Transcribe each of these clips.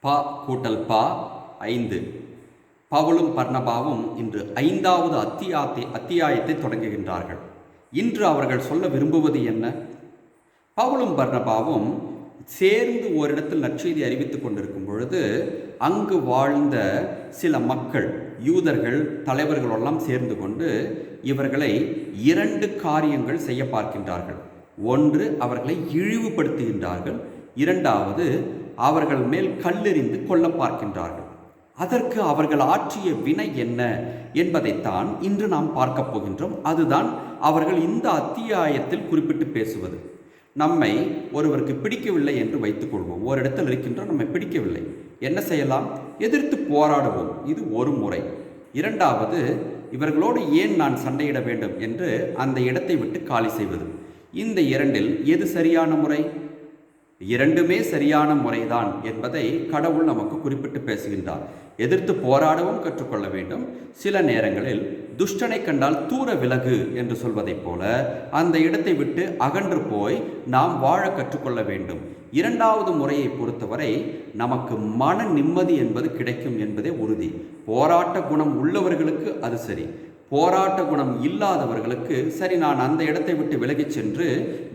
ப கூட்டல் பா ஐந்து. பவுலும் பர்ணபாவும் இன்று ஐந்தாவது அத்தியாத்தை அத்தியாயத்தை தொடங்குகின்றார்கள். இன்று அவர்கள் சொல்ல விரும்புவது என்ன? பவுலும் பர்ணபாவும் சேர்ந்து ஓரிடத்தில் நற்செய்தி அறிவித்துக் கொண்டிருக்கும் பொழுது அங்கு வாழ்ந்த சில மக்கள் யூதர்கள் தலைவர்களெல்லாம் சேர்ந்து கொண்டு இவர்களை இரண்டு காரியங்கள் செய்ய பார்க்கின்றார்கள். ஒன்று அவர்களை இழிவுபடுத்துகின்றார்கள். இரண்டாவது அவர்கள் மேல் கல்லெறிந்து கொள்ள பார்க்கின்றார்கள். அதற்கு அவர்கள் ஆற்றிய வினை என்ன என்பதைத்தான் இன்று நாம் பார்க்கப் போகின்றோம். அதுதான் அவர்கள் இந்த அத்தியாயத்தில் குறிப்பிட்டு பேசுவது. நம்மை ஒருவருக்கு பிடிக்கவில்லை என்று வைத்துக்கொள்வோம் ஓரிடத்தில் இருக்கின்றோம் நம்மை பிடிக்கவில்லை. என்ன செய்யலாம்? எதிர்த்து போராடுவோம். இது ஒரு முறை. இரண்டாவது இவர்களோடு ஏன் நான் சண்டையிட வேண்டும் என்று அந்த இடத்தை விட்டு காலி செய்வது. இந்த இரண்டில் எது சரியான முறை? இரண்டுமே சரியான முறைதான் என்பதை கடவுள் நமக்கு குறிப்பிட்டு பேசுகின்றார். எதிர்த்து போராடவும் கற்றுக்கொள்ள வேண்டும். சில நேரங்களில் துஷ்டனை கண்டால் தூர விலகு என்று சொல்வதைப் போல அந்த இடத்தை விட்டு அகன்று போய் நாம் வாழ கற்றுக்கொள்ள வேண்டும். இரண்டாவது முறையை பொறுத்தவரை நமக்கு மன நிம்மதி என்பது கிடைக்கும் என்பதே உறுதி. போராட்ட குணம் உள்ளவர்களுக்கு அது சரி. போராட்ட குணம் இல்லாதவர்களுக்கு சரி நான் அந்த இடத்தை விட்டு விலகிச் சென்று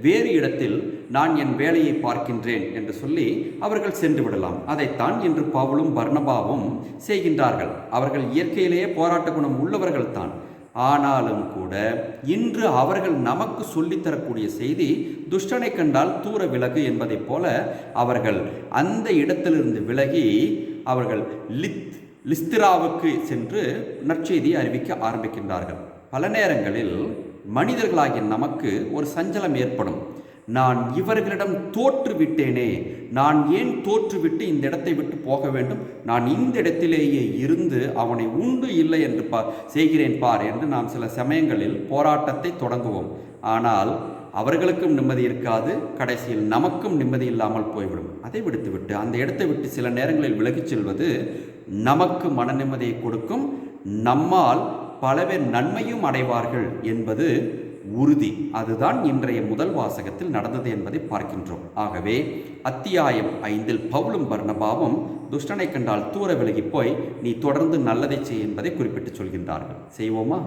வேறு இடத்தில் நான் என் வேலையை பார்க்கின்றேன் என்று சொல்லி அவர்கள் சென்று விடலாம். அதைத்தான் இன்று பவுலும் பர்ணபாவும் செய்கின்றார்கள். அவர்கள் இயற்கையிலேயே போராட்ட குணம் உள்ளவர்கள் தான். ஆனாலும் கூட இன்று அவர்கள் நமக்கு சொல்லித்தரக்கூடிய செய்தி துஷ்டனை கண்டால் தூர விலகு என்பதைப் போல அவர்கள் அந்த இடத்திலிருந்து விலகி அவர்கள் லித் லிஸ்திராவுக்கு சென்று நற்செய்தியை அறிவிக்க ஆரம்பிக்கின்றார்கள். பல நேரங்களில் மனிதர்களாகிய நமக்கு ஒரு சஞ்சலம் ஏற்படும். நான் இவர்களிடம் தோற்றுவிட்டேனே. நான் ஏன் தோற்றுவிட்டு இந்த இடத்தை விட்டு போக வேண்டும்? நான் இந்த இடத்திலேயே இருந்து அவனை உண்டு இல்லை என்று பா செய்கிறேன் பார் என்று நாம் சில சமயங்களில் போராட்டத்தை தொடங்குவோம். ஆனால் அவர்களுக்கும் நிம்மதி இருக்காது. கடைசியில் நமக்கும் நிம்மதி இல்லாமல் போய்விடும். அதை விடுத்துவிட்டு அந்த இடத்தை விட்டு சில நேரங்களில் விலகிச் செல்வது நமக்கு மன நிம்மதியை கொடுக்கும். நம்மால் பல பேர் நன்மையும் அடைவார்கள் என்பது உறுதி. அதுதான் இன்றைய முதல் வாசகத்தில் நடந்தது என்பதை பார்க்கின்றோம். ஆகவே அத்தியாயம் ஐந்தில் பவுலும் பர்ணபாவும் துஷ்டனை கண்டால் தூர விலகி போய் நீ தொடர்ந்து நல்லதை செய் என்பதை குறிப்பிட்டு சொல்கின்றார்கள். செய்வோமா?